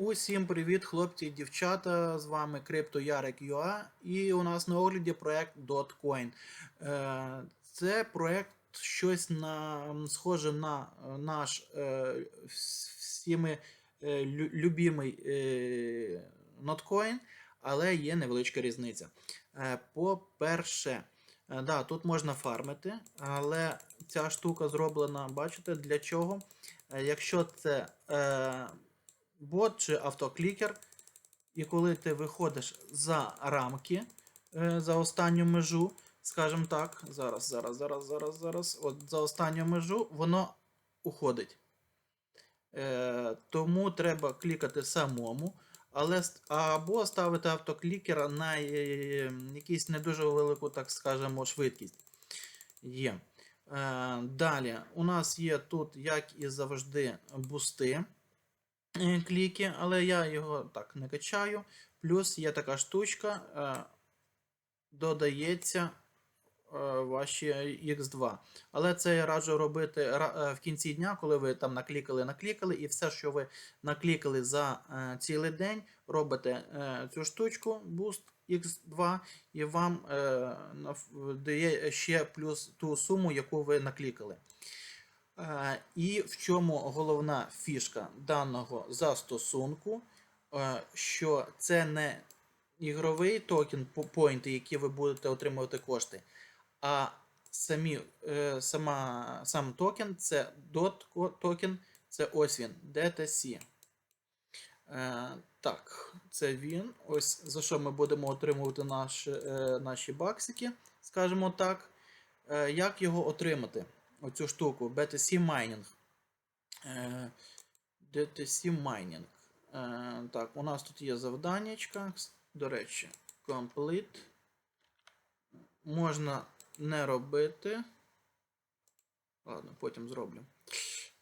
Усім привіт, хлопці і дівчата. З вами CryptoYarek.ua і у нас на огляді проект Dotcoin. Е, Це проект щось на, схоже на е, наш е, всіми лю- е, Notcoin, але є невеличка різниця. По-перше, да, тут можна фармити, але ця штука зроблена, бачите, для чого? Якщо це бот чи автоклікер, і коли ти виходиш за рамки, е, за останню межу, скажімо так, зараз, зараз, зараз, зараз, зараз, от за останню межу, воно уходить. Е, тому треба клікати самому, але або ставити автоклікера на е, якусь не дуже велику, так скажемо, швидкість. Є. Е, далі, у нас є тут, як і завжди, бусти е, кліки, але я його так не качаю. Плюс є така штучка, е, додається е, ваші X2. Але це я раджу робити е, в кінці дня, коли ви там наклікали, наклікали, і все, що ви наклікали за е, цілий день, робите е, цю штучку, Boost X2, і вам е, дає ще плюс ту суму, яку ви наклікали. І в чому головна фішка даного застосунку, що це не ігровий токен, по- поінти, які ви будете отримувати кошти, а самі, е, сама, сам токен це DOT токен, це ось він, DTC. Е, так, це він. Ось за що ми будемо отримувати наші, е, наші баксики, скажімо так. Як його отримати? Оцю штуку BTC Mining. Е, DTC Mining. Е, так, у нас тут є завданнячка. До речі, Complete. Можна не робити. Ладно, потім зроблю.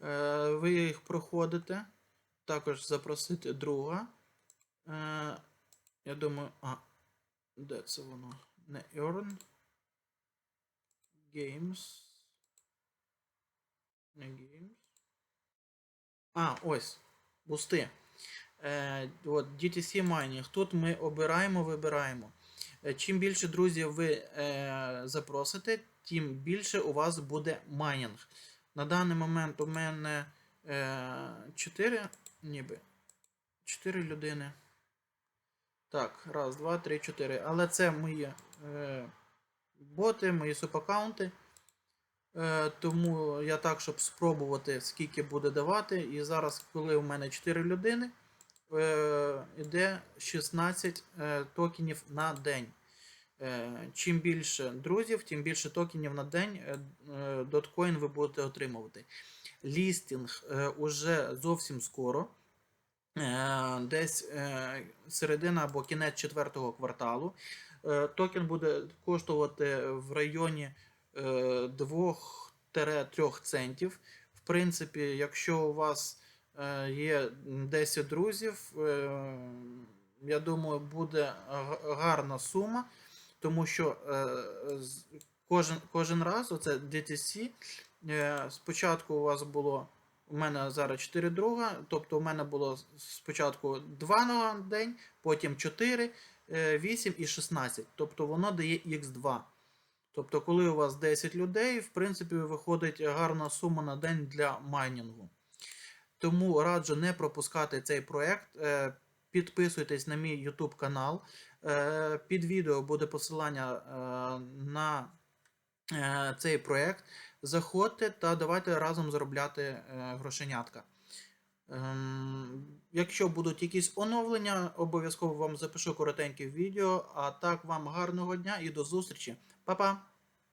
Е, ви їх проходите. Також запросити друга. Е, я думаю. А, де це воно? Не Earn. Games. Games. А, ось. Бусти. Е, от, DTC Mining. Тут ми обираємо, вибираємо. Е, Чим більше друзів ви е, запросите, тим більше у вас буде майнінг. На даний момент у мене е, 4, ніби. 4 людини. Так, раз, два, три, чотири. Але це мої е, боти, мої субаккаунти. Е, тому я так, щоб спробувати, скільки буде давати. І зараз, коли у мене 4 людини, е, йде 16 е, токенів на день. Е, чим більше друзів, тим більше токенів на день е, е, доткоін ви будете отримувати. Лістінг е, уже зовсім скоро. Е, Десь е, середина або кінець четвертого кварталу. Е, Токен буде коштувати в районі е, 2-3 центів. В принципі, якщо у вас е, є 10 друзів, е, я думаю, буде гарна сума, тому що е, кожен, кожен раз оце DTC. е, Спочатку у вас було. У мене зараз 4 друга, тобто у мене було спочатку 2 на день, потім 4, е, 8 і 16. Тобто воно дає Х2. Тобто, коли у вас 10 людей, в принципі, виходить гарна сума на день для майнінгу. Тому раджу не пропускати цей проект. Е, Підписуйтесь на мій YouTube канал. Е, Під відео буде посилання е, на цей проект. Заходьте та давайте разом заробляти грошенятка. Ем, Якщо будуть якісь оновлення, обов'язково вам запишу коротеньке відео. А так, вам гарного дня і до зустрічі. Па-па!